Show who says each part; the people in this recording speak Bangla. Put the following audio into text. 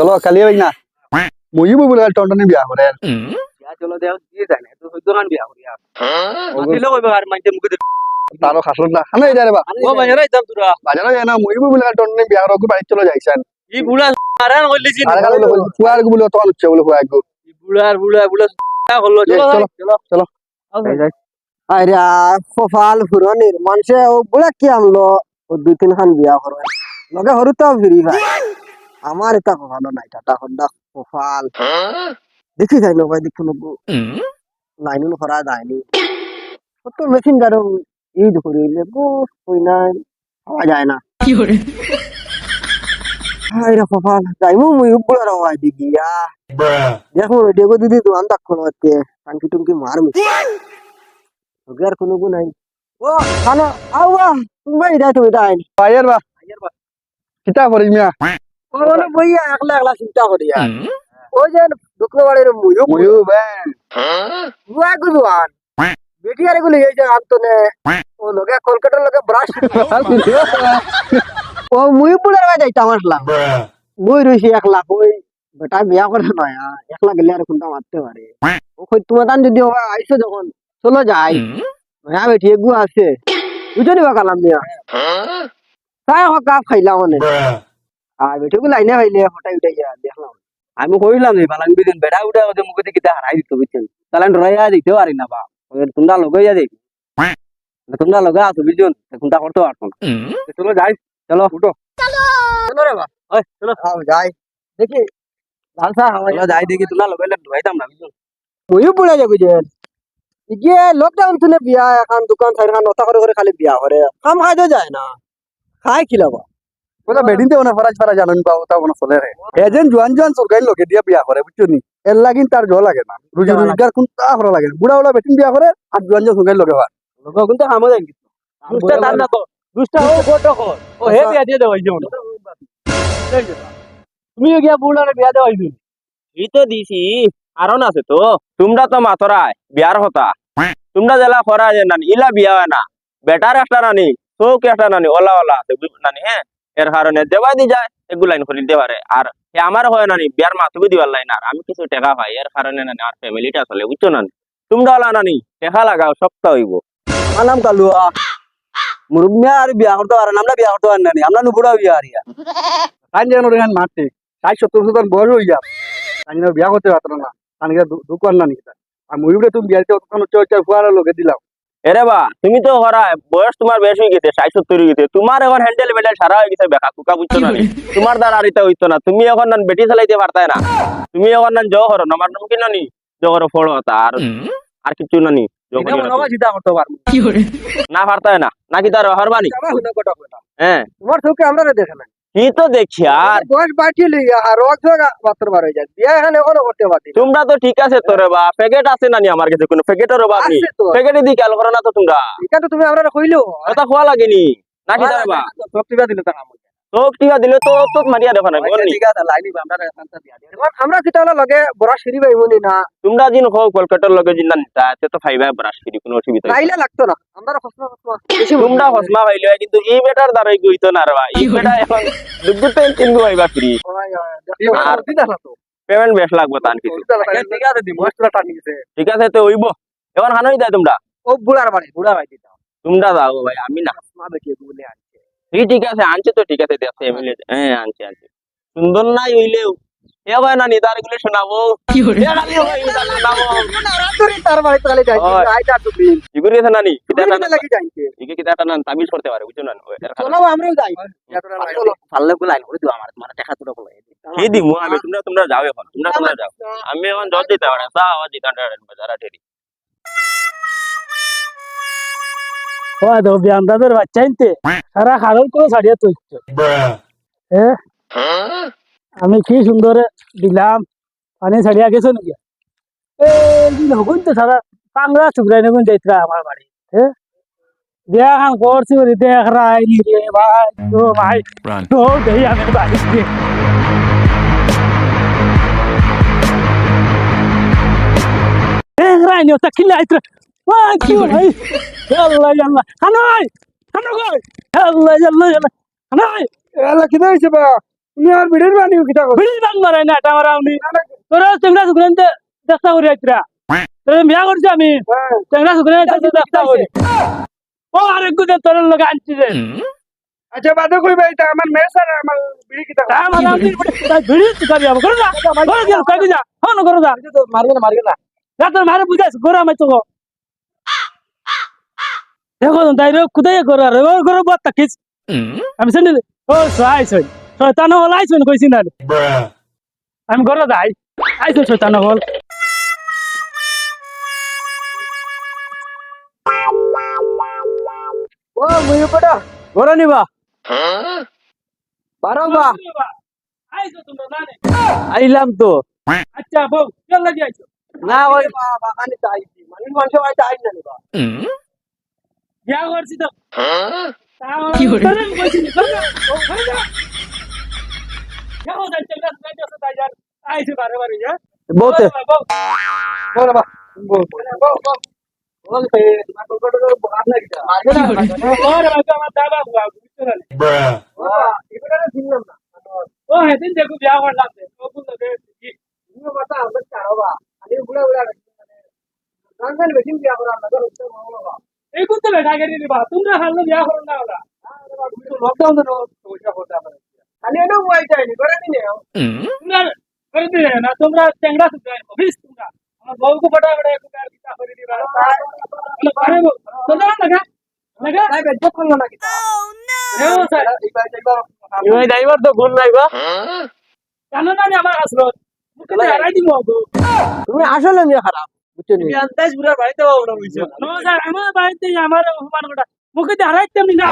Speaker 1: চলো কালি ভাই না মইও বলে টন্টনে বিয়া করে
Speaker 2: বিয়া চলো দেও দিয়ে যায় না তো গান বিয়া কইবে আর মাইতে মুখে
Speaker 1: তারও খাসর না খানা এটা রে বা
Speaker 2: ও বাজারে যাম তুরা
Speaker 1: বাজানো যায় না মইও বলে টন্টনে বিয়া করে বাড়ি চলে যাইছেন
Speaker 2: ই বুড়া আরান কইলিছি
Speaker 1: আর কালে বলে তো আলুচ্ছে বলে গো
Speaker 2: ই বুড়ার বুড়া বুড়া হলো চলো
Speaker 1: চলো চলো।
Speaker 3: আরে কপাল ফুরনির মানুষে ও বলে কি আনলো। ও দুই তিন খান বিয়া করবে লগে হরুতা ফিরি ভাই আমার এটা কপাল নাই টাটা হন্ডা কপাল। দেখি যাই লো ভাই দেখুন লাইন করা যায়নি। কত মেশিন যারো ইউজ করিলে গো কই নাই পাওয়া যায় না। হাই রে কপাল যাইমু মুই উপরে রাওয়াই দিগিয়া দেখো দেখো দিদি দোকান তাক কোন হচ্ছে টাঙ্কি টুঙ্কি মারমি ওকে আর কোনো গুণ নাই। ও খানা আওয়া তুমি এটা তুমি এটা আইনি
Speaker 1: বাইর বা। কিতা করিস মিয়া?
Speaker 3: বইয়া একলা একলা চিন্তা করি আর। ওই যে দুঃখ বাড়ির মুয়ো
Speaker 1: মইও বেন
Speaker 3: বুয়া গুজওয়ান বেটি আর এই যে আন্তনে ও লগে কলকাতার লগে ব্রাশ। ও মুই পুলের ভাই যাইতাম আসলাম বই রইছি এক লাখ ওই বেটা বিয়া করে নয় আ, এক লাখ গেলে আর কোনটা মারতে পারে। ও কই তোমার তান যদি আইসো যখন চলো যাই। হ্যাঁ বেটি এগু আছে। বুঝলি বা কালাম দিয়া তাই হোক কাপ খাইলাম মানে আর বেটি লাইনে হইলে হঠাৎ উঠে গিয়া দেখলাম
Speaker 2: আমি কইলাম এই বালাং বিদিন বেড়া উঠা ওদের মুখে দিকে হারাই দিতে বুঝছেন তাহলে রয়া দিতে পারি না বা ওদের তোমরা লগাইয়া দেখি। তোমরা লগা আছো বুঝছেন তোমরা করতে পারছ না চলো যাই চলো উঠো।
Speaker 3: চলো। রে বা।
Speaker 2: ওই চলো।
Speaker 3: যাই। দেখি লাল চা খাওয়াই
Speaker 2: চলো যাই দেখি তোমরা লগাইলে ধুয়াইতাম না বুঝছেন
Speaker 3: ময়ো পড়ে যাবি যে ইয়ে লকডাউন শুনে বিয়া এখন দোকান সাইড খান নতা করে করে খালি বিয়া করে কাম খাই তো যায় না। খাই খিলাবা
Speaker 1: ওটা বেডিন দেও না ফরাজ ফরাজ জানুন পাও তা চলে রে এজেন জোয়ান জোয়ান সরকারি লোকে দিয়া বিয়া করে বুঝছ নি? এর লাগিন তার জল লাগে না। রুজি রোজগার কোন তা করা লাগে বুড়া বুড়া বেটিন বিয়া করে আর জোয়ান জোয়ান সরকারি লোকে হয়
Speaker 2: লগা কিন্তু কামো যাই কিন্তু। দুষ্টা তার না তো দুষ্টা ও কোট কর ও হে বিয়া দিয়ে দেওয়াই যেমন তুমি গিয়া বুড়ারে বিয়া দেওয়াই দিন এই তো দিছি কারণ আছে তো। তোমরা তো মাতরায় বিয়ার হতা। তোমরা জেলা খরা যে নানি ইলা বিয়া হয় না। বেটার একটা নানি চৌক একটা নানি ওলা ওলা আছে নানি হ্যাঁ এর কারণে দেওয়াই দি যায় এগুলো লাইন করে দিতে পারে আর আমার হয় নানি বিয়ার মাথুবি দিবার লাইন আর, আমি কিছু টাকা পাই, এর কারণে নানি আর ফ্যামিলিটা চলে, বুঝছ নানি তোমরা ওলা নানি টাকা লাগাও, সপ্তাহ হইব।
Speaker 3: আনাম কালুয়া মুরুমিয়া আর বিয়া করতে পারেন আমরা বিয়া করতে পারেন না আমরা নুপুরা বিয়া ইয়া।
Speaker 1: তাই যেন ষাট সত্তর বছর বয়স হয়ে যাবে বিয়া করতে পারতো না তাই দুঃখ না নিতে আর ময়ূরে তুমি বিয়া দিতে অতক্ষণ হচ্ছে হচ্ছে লোকে দিলাম
Speaker 2: এরে বা তুমি তো হরা বয়স তোমার বেশি হয়ে গেছে ষাট সত্তর হয়ে গেছে। তোমার এখন হ্যান্ডেল বেন্ডেল সারা হয়ে গেছে বেকা কুকা বুঝছ না তোমার দ্বারা আর এটা হইতো না। তুমি এখন নান বেটি চালাইতে পারতাই না। তুমি এখন নান জো হরো নামার নাম কি নানি জো হরো ফড়ো হতা আর আর কিছু নানি না? পারতাই না নাকি তার হরবানি হ্যাঁ
Speaker 3: তোমার চোখে আমরা দেখে না
Speaker 2: কি তো দেখি আর?
Speaker 3: বয়স বাটি লইয়া আর রক বার হয়ে যায়। বিয়া এখানে এখনও করতে
Speaker 2: তোমরা তো ঠিক আছে তোরে বা প্যাকেট আছে নানি আমার কাছে কোনো? প্যাকেটের অভাব নেই প্যাকেটে দি কাল করো না তো তোমরা।
Speaker 3: এটা তো তুমি আমরা কইলো।
Speaker 2: কথা খোয়া লাগেনি? নাকি
Speaker 3: দিলে তো কাম
Speaker 2: তো দিলে তো তো মারিয়া দেখো না।
Speaker 3: ঠিক আছে লাইনি আমরা এখানটা দিয়া দিই আমরা কি তাহলে লগে বড় সিঁড়ি পাইবনি না?
Speaker 2: তোমরা যিন হো কলকাতার লগে যিন নিতা তে তো ফাইবা ব্রাশ করি কোনো অসুবিধা নেই।
Speaker 3: চাইলে লাগতো না? আমরা বেশি
Speaker 2: তোমরা হসমা কিন্তু এই বেটার দ্বারাই গইতো না রে এই বেটা এখন দুগ্গু তেল তিন গো আইবা ফ্রি আর পেমেন্ট বেশ লাগবে তান কিছু।
Speaker 3: ঠিক আছে টানি
Speaker 2: ঠিক আছে তো হইব এখন হানই দেয় তোমরা।
Speaker 3: ও বুড়ার বাড়ি বুড়া ভাই দিতা
Speaker 2: তোমরা যাও ভাই আমি না।
Speaker 3: মা দেখি বলে আনছে
Speaker 2: ঠিক ঠিক আছে আনছে তো ঠিক আছে দেখ ফ্যামিলি হ্যাঁ আনছে আনছে। সুন্দর নাই হইলেও। এ ভাই না নিদারগুলো শোনাবো। তামিল করতে পারে বুঝছ না?
Speaker 3: চলো আমরাও যাই। চলো
Speaker 2: পারলে গুলো লাইন করে দিও আমার তোমার দেখা তো বলে। কি দিমু আমি তোমরা তোমরা যাও এখন তোমরা তোমরা যাও। আমি এখন জজ দিতে পারে আওয়াজ দিতে ঠেরি
Speaker 4: ও তো বিয়ান্দাদের বাচ্চা আনতে। সারা খারণ করে ছাড়িয়ে তো এ? আমি কি সুন্দর দিলাম। পানি ছাড়িয়া গেছো নাকি? হগুন তো সারা। কাংরা চুকরাই নগুন যাইতরা আমার বাড়ি। হ্যাঁ বিয়া খান করছি বলি দেখ রাই রে ভাই তো ভাই। তো দেই আমি বাড়ি দিয়ে দেখ রাই নি ওটা কিলা আইতরা কি ভাই? আল্লাহ আল্লাহ। হানাই হানা কই আল্লাহ আল্লাহ আল্লাহ। হানাই।
Speaker 3: এলা কি হইছে বা?
Speaker 1: তুমি আর বিড়ির বানি কিটা করো
Speaker 4: বিড়ি বান মারাই না এটা মারা আমি তোরা চেংরা শুকরেন চেষ্টা করি আইতরা। তোরা বিয়া করছি আমি? চেংরা শুকরেন চেষ্টা করি। ও আরেক গুদে তোর লগে আনছি রে
Speaker 1: আচ্ছা বাদে কইবা এটা আমার মেয়ে স্যার আমার বিড়ি
Speaker 4: তা আমার করো না করো যা হন করো যা।
Speaker 1: মারগে না মারগে না।
Speaker 4: মারে বুঝাইছ তো দেখো তাই রে কুদাই করো? রে ও করো বাত তাকিস আমি শুনি ও সাইছ শয়তান হল আইছ কইছি না আমি করো যাই। আইছ শয়তান হল।
Speaker 3: ও মুই পড়া
Speaker 2: ঘরে নিবা।
Speaker 3: বারো বা।
Speaker 4: আইছ
Speaker 2: আইলাম তো।
Speaker 4: আচ্ছা বউ চল লাগি আইছ?
Speaker 2: না ওই
Speaker 3: বাগানে চাইছি মানে মানুষ হয় চাই না।
Speaker 4: বিয়া করছি তো। ও যা যা। আমার হেদিন দেখো বিয়া করলাম।
Speaker 1: কথা আমরা চাড়বা আমি বুড়া বুড়া মানে বেশি বিয়া করা বাবা
Speaker 4: এই করতে তোমরা হারলো বিয়া করো না ওরা।
Speaker 1: লকডাউন তো পয়সা করতে আমরা খালি এটা ওয়াই চাইনি করে দিনে
Speaker 4: তোমরা করে দিলে না তোমরা চ্যাংড়া সুদ্ধ প্লিজ তোমরা। আমার বউকে বড় বড় একটু প্যার কিতা করে দিবা আরে বউ। তোমরা লাগা লাগা
Speaker 1: তাই বেজ্জ করল না
Speaker 2: ড্রাইভার তো? নাইবা
Speaker 4: আমার আসলো
Speaker 3: তুমি আসলে খারাপ বুঝছ নি?
Speaker 2: আন্দাজ পুরা বাড়িতে পাবো না বুঝছ
Speaker 4: আমার বাড়িতে আমার অপমান করা মুখে হারাইতে না।